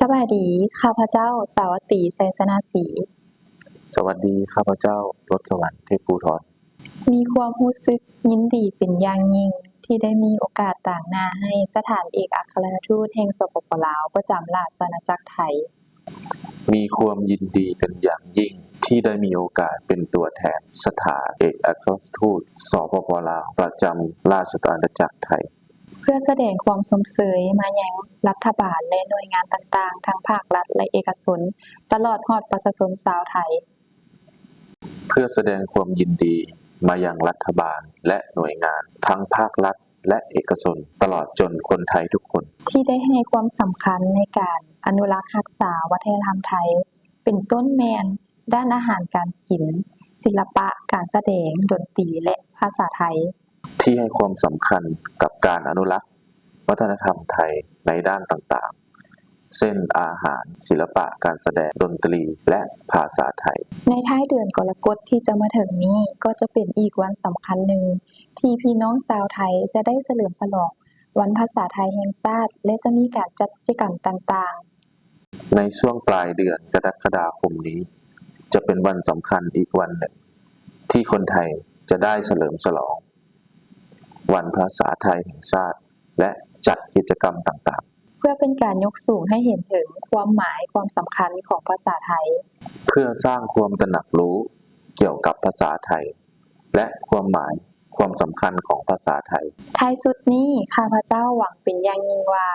สวัสดีข้าพเจ้า สาวัตตีไซสนาสีสวัสดีข้าพเจ้ารถสวรรค์เทพภูธรมีความรู้สึกยินดีเป็นอย่างยิ่งที่ได้มีโอกาสต่างหน้าให้สถานเอกอัครราชทูตแห่งสปปลาวประจำราชอาณาจักรไทย มีความยินดีเป็นอย่างยิ่งที่ได้มีโอกาสเป็นตัวแทนสถานเอกอัครราชทูตสปปลาวประจำราชอาณาจักรไทยเพื่อแสดงความสมเสยมายังรัฐบาลและหน่วยงานต่างๆ ทั้งภาครัฐและเอกชนตลอดฮอดประชาชนชาวไทย เพื่อแสดงความยินดีมายังรัฐบาลและหน่วยงานทั้งภาครัฐและเอกชนตลอดจนคนไทยทุกคน ที่ได้ให้ความสำคัญในการอนุรักษ์รักษาวัฒนธรรมไทย เป็นต้นแมน ด้านอาหารการกิน ศิลปะการแสดงดนตรีและภาษาไทย ที่ให้ความสำคัญกับการอนุรักษ์ วัฒนธรรมไทยในด้านต่างๆ เช่นอาหารศิลปะการแสดงดนตรีและภาษาไทย ในท้ายเดือนกรกฎที่จะมาถึงนี้ก็จะเป็นอีกวันสำคัญหนึ่ง ที่พี่น้องชาวไทยจะได้เฉลิมฉลองวันภาษาไทยแห่งชาติและจะมีการจัดกิจกรรมต่างในช่วงปลายเดือนกรกฎาคมนี้ จะเป็นวันสำคัญอีกวันหนึ่ง ที่คนไทยจะได้เฉลิมฉลอง วันภาษาไทยแห่งชาติ และจัดกิจกรรมต่างๆ เพื่อเป็นการยกสูงให้เห็นถึงความหมายความสำคัญของภาษาไทยๆเพื่อสร้างความตระหนักรู้เกี่ยวกับภาษาไทย และความหมายความสำคัญของภาษาไทยท้ายสุดนี้ข้าพเจ้าหวังเป็นอย่างยิ่งว่า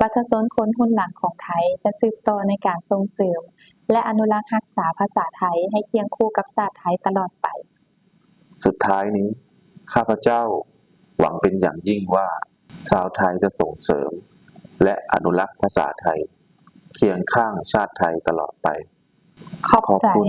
ประชาชนคนหุ้นหลังของไทยจะสืบต่อในการส่งเสริม และอนุรักษ์รักษาภาษาไทยให้เคียงคู่กับศาสตร์ไทยตลอดไป สุดท้ายนี้ ข้าพเจ้า หวังเป็นอย่างยิ่งว่าชาวไทยจะส่งเสริม และอนุรักษ์ภาษาไทย เคียงข้างชาติไทยตลอดไป ขอบขอบใจคุณ